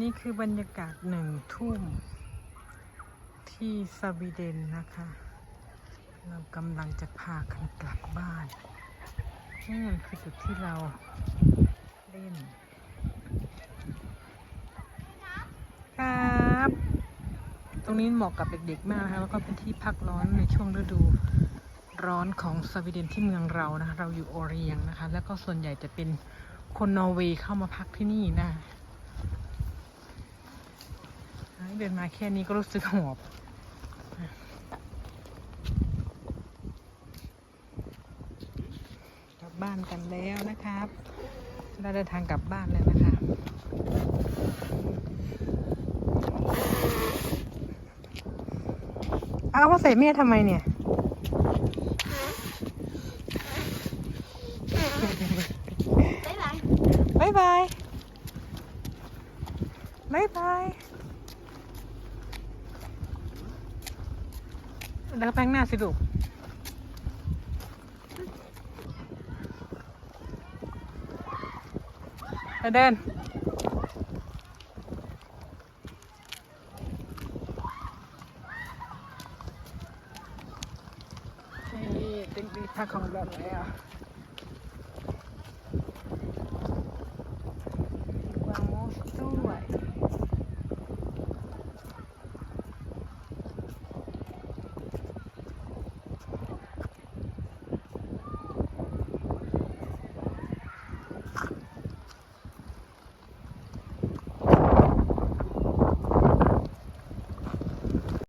นี่คือบรรยากาศหนึ่งทุ่มที่สวีเดนนะคะ เรากำลังจะพากันกลับบ้าน นี่คือจุดที่เราเล่น ครับ ตรงนี้เหมาะกับเด็กๆมากนะคะแล้วก็เป็นที่พักร้อนในช่วงฤดูร้อนของสวีเดนที่เมืองเรานะคะเราอยู่โอเรียงนะคะ แล้วก็ส่วนใหญ่จะเป็นคนนอร์เวย์เข้ามาพักที่นี่นะ เดินมาแค่นี้ก็รู้สึกหอบกลับบ้านกันแล้วนะครับเราเดินทางกลับบ้านแล้วนะคะเอาว่าใส่เมียทำไมเนี่ยบ๊ายบายบายบายบายบาย แล้วแป้งหน้าสิลูกไปเดินนี่ติ๊กติ๊กพักของเราแล้ว